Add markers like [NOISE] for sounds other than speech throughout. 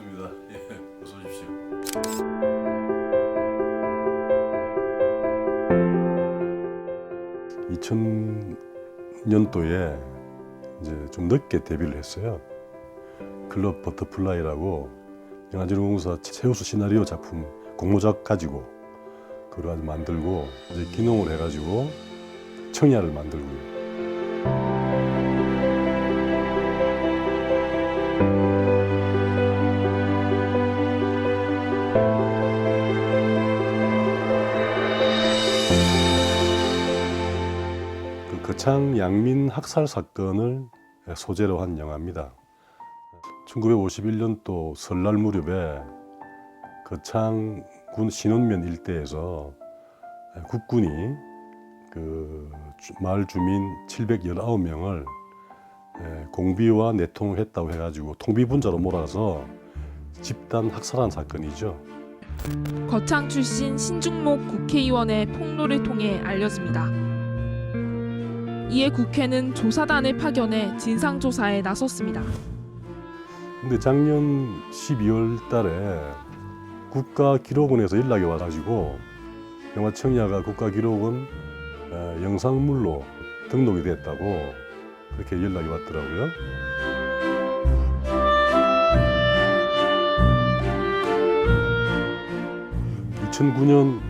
반갑습니다. 예, 어서 오십시오. (2000년도에) 이제 좀 늦게 데뷔를 했어요. 클럽 버터플라이라고 영화진흥공사 최우수 시나리오 작품 공모작 가지고 그걸 아주 만들고 이제 기농을 해가지고 청야를 만들고요. 그 거창 양민 학살 사건을 소재로 한 영화입니다. 1951년도 설날 무렵에 거창군 신원면 일대에서 국군이 그 주- 마을 주민 719명을 공비와 내통을 했다고 해가지고 통비분자로 몰아서 집단 학살한 사건이죠. 거창 출신 신중목 국회의원의 폭로를 통해 알려집니다. 이에 국회는 조사단을 파견해 진상조사에 나섰습니다. 근데 작년 12월 달에 국가기록원에서 연락이 와가지고 영화 청야가 국가기록원 어, 영상물로 등록이 됐다고 그렇게 연락이 왔더라고요. (2009년)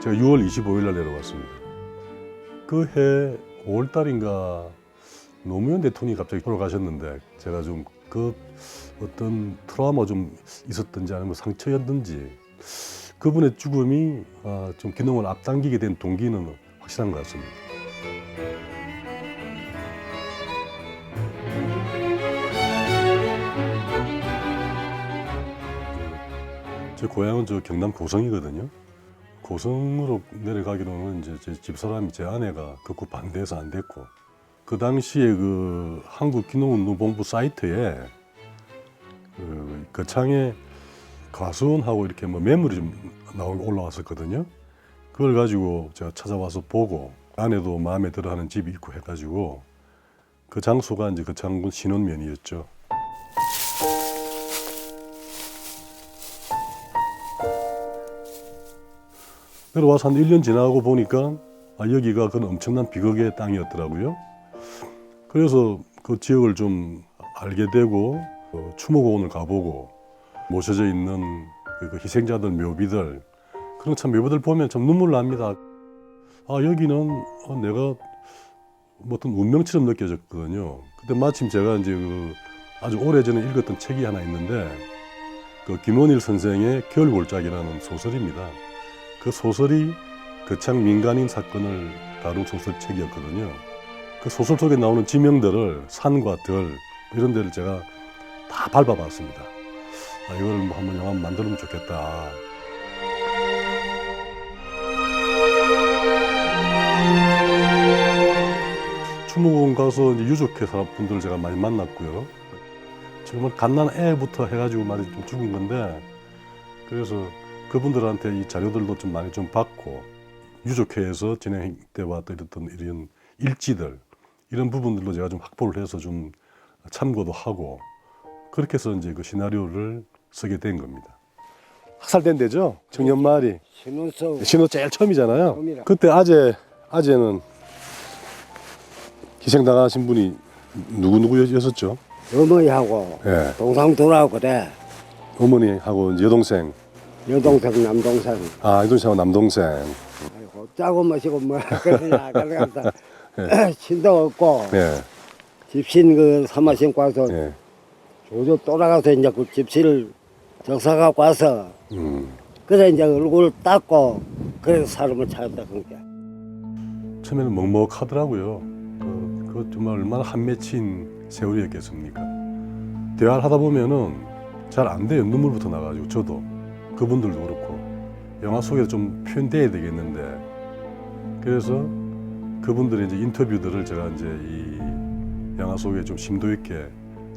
제가 (6월 25일) 날 내려왔습니다. 그 해 (5월) 달인가 노무현 대통령이 갑자기 돌아가셨는데 제가 좀 그 어떤 트라우마 좀 있었던지 아니면 상처였든지 그분의 죽음이 아, 좀 기능을 앞당기게 된 동기는 확실한 것 같습니다. 제 고향은 저 경남 고성이거든요. 고성으로 내려가기로는 이제 제 집사람이 제 아내가 극구 반대해서 안 됐고 그 당시에 그 한국 기농운동본부 사이트에 그 거창에 가수원하고 이렇게 뭐 매물이 좀 나오고 올라왔었거든요. 그걸 가지고 제가 찾아와서 보고 아내도 마음에 들어하는 집이 있고 해가지고 그 장소가 이제 거창군 신원면이었죠. 내려와서 한 1년 지나고 보니까 아, 여기가 그 엄청난 비극의 땅이었더라고요. 그래서 그 지역을 좀 알게 되고 어, 추모공원을 가보고 모셔져 있는 그- 그 희생자들 묘비들 그런 참 묘비들 보면 참 눈물 납니다. 아 여기는 어, 내가 뭐 어떤 운명처럼 느껴졌거든요. 그때 마침 제가 이제 그 아주 오래전에 읽었던 책이 하나 있는데 그 김원일 선생의 겨울골짜기라는 소설입니다. 그 소설이 거창 민간인 사건을 다룬 소설책이었거든요. 그 소설 속에 나오는 지명들을 산과 들 이런 데를 제가 다 밟아봤습니다. 아, 이걸 뭐 한번 영화 만들면 좋겠다. 추모공 가서 유족회사 분들 제가 많이 만났고요. 정말 갓난 애부터 해가지고 많이 좀 죽은 건데 그래서 그분들한테 이 자료들도 좀 많이 좀 받고 유족회에서 진행돼 왔던 이런 일지들 이런 부분들도 제가 좀 확보를 해서 좀 참고도 하고 그렇게 해서 이제 그 시나리오를 쓰게 된 겁니다. 학살된 데죠? 청년 마을이 신혼서 신호 제일 처음이잖아요. 처음이라. 그때 아재 아재는 희생당하신 분이 누구 누구였었죠? 어머니하고 예, 동상 돌아오고 그래 어머니하고 이제 여동생, 여동생 남동생 아 여동생하고 남동생. 아이고 짜고 마시고 뭐 그러냐 [LAUGHS] 그래서 [CLEARS THROAT] 신도 없고 예, 집신 그 사마 신고 와서 예, 조조 돌아가서 이제 그 집신을 적사 갖고 와서 음. 그래 이제 얼굴 닦고 그래서 사람을 찾았다 그게 처음에는 먹먹하더라고요. 그, 그 정말 얼마나 한 맺힌 세월이었겠습니까? 대화를 하다 보면은 잘 안 돼요. 눈물부터 나가지고 저도 그분들도 그렇고 영화 속에서 좀 표현돼야 되겠는데 그래서 그분들의 이제 인터뷰들을 제가 이제 이 영화 속에 좀 심도 있게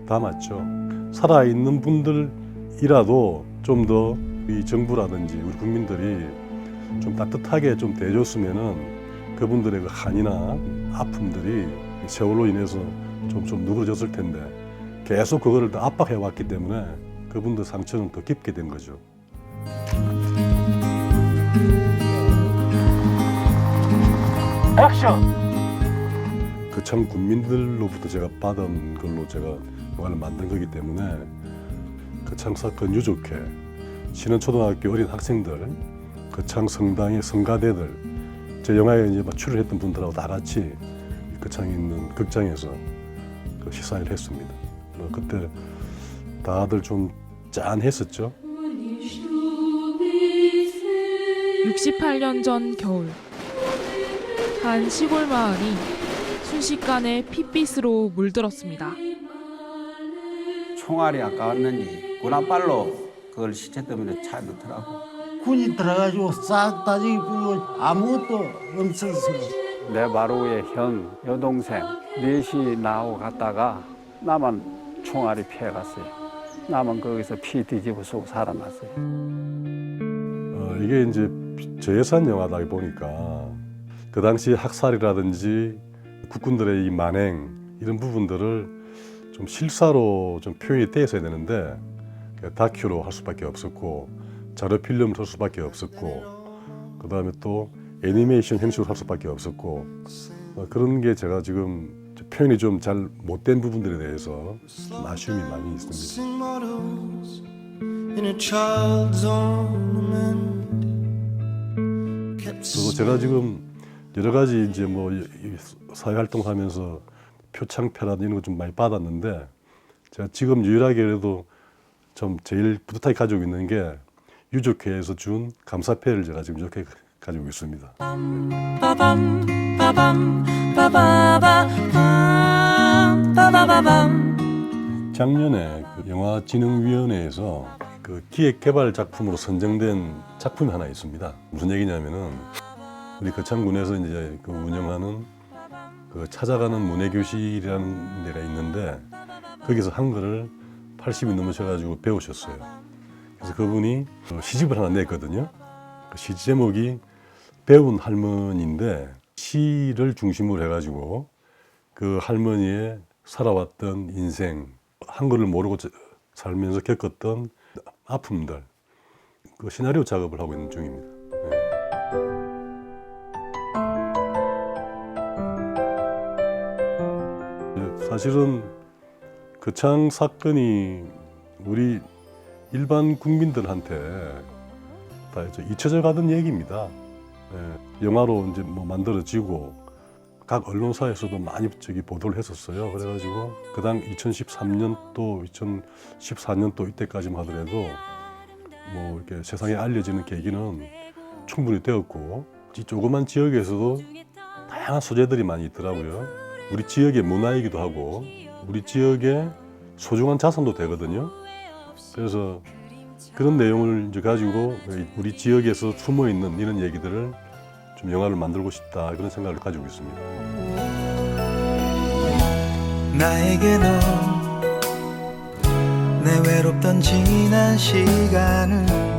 담았죠. 살아 있는 분들이라도 좀 더 이 정부라든지 우리 국민들이 좀 따뜻하게 좀 대해줬으면은 그분들의 그 한이나 아픔들이 세월로 인해서 좀, 좀 누그러졌을 텐데 계속 그거를 더 압박해 왔기 때문에 그분들 상처는 더 깊게 된 거죠. 그 참 국민들로부터 제가 받은 걸로 제가 영화를 만든 거기 때문에 그창 사건 유족회, 신원초등학교 어린 학생들, 그창 성당의 성가대들, 제 영화에 이제 막 출연했던 분들하고 다 같이 그창에 있는 극장에서 그 시사회를 했습니다. 뭐 그때 다들 좀 짠했었죠. 68년 전 겨울 한 시골 마을이 순식간에 핏빛으로 물들었습니다. 총알이 아까웠는지 군함발로 그걸 시체 때문에 차 넣더라고. 군이 들어가지고 싹 다 지고 아무것도 없었어. 내 바로 위에 형, 여동생 넷이 나하고 갔다가 나만 총알이 피해갔어요. 나만 거기서 피 뒤집어 쓰고 살아났어요. 어, 이게 이제 저예산 영화다 보니까 그 당시 학살이라든지 국군들의 이 만행 이런 부분들을 좀 실사로 좀 표현이 되어야 되는데 그 다큐로 할 수밖에 없었고 자료 필름을 할 수밖에 없었고 그 다음에 또 애니메이션 형식으로 할 수밖에 없었고 어, 그런 게 제가 지금 표현이 좀 잘 못된 부분들에 대해서 좀 아쉬움이 많이 있습니다. 그리고 제가 지금 여러 가지 이제 뭐 사회 활동하면서 표창표나 이런 거 좀 많이 받았는데 제가 지금 유일하게 그래도 좀 제일 뿌듯하게 가지고 있는 게 유족회에서 준 감사패를 제가 지금 이렇게 가지고 있습니다. 작년에 그 영화진흥위원회에서 그 기획 개발 작품으로 선정된 작품이 하나 있습니다. 무슨 얘기냐면은 우리 거창군에서 이제 그 운영하는 그 찾아가는 문해교실이라는 데가 있는데 거기서 한글을 80이 넘으셔가지고 배우셨어요. 그래서 그분이 그 시집을 하나 냈거든요. 그시 제목이 배운 할머니인데 시를 중심으로 해가지고 그 할머니의 살아왔던 인생, 한글을 모르고 저- 살면서 겪었던 아픔들, 그 시나리오 작업을 하고 있는 중입니다. 네. 예, 사실은 그창 사건이 우리 일반 국민들한테 다 이제 잊혀져 가던 얘기입니다. 예, 영화로 이제 뭐 만들어지고 각 언론사에서도 많이 저기 보도를 했었어요. 그래가지고 그 당 2013년도, 2014년도 이때까지만 하더라도 뭐 이렇게 세상에 알려지는 계기는 충분히 되었고 이 조그만 지역에서도 다양한 소재들이 많이 있더라고요. 우리 지역의 문화이기도 하고 우리 지역의 소중한 자산도 되거든요. 그래서 그런 내용을 이제 가지고 우리 지역에서 숨어 있는 이런 얘기들을 좀 영화를 만들고 싶다 그런 생각을 가지고 있습니다. 나에게 넌내 외롭던 지난 시간을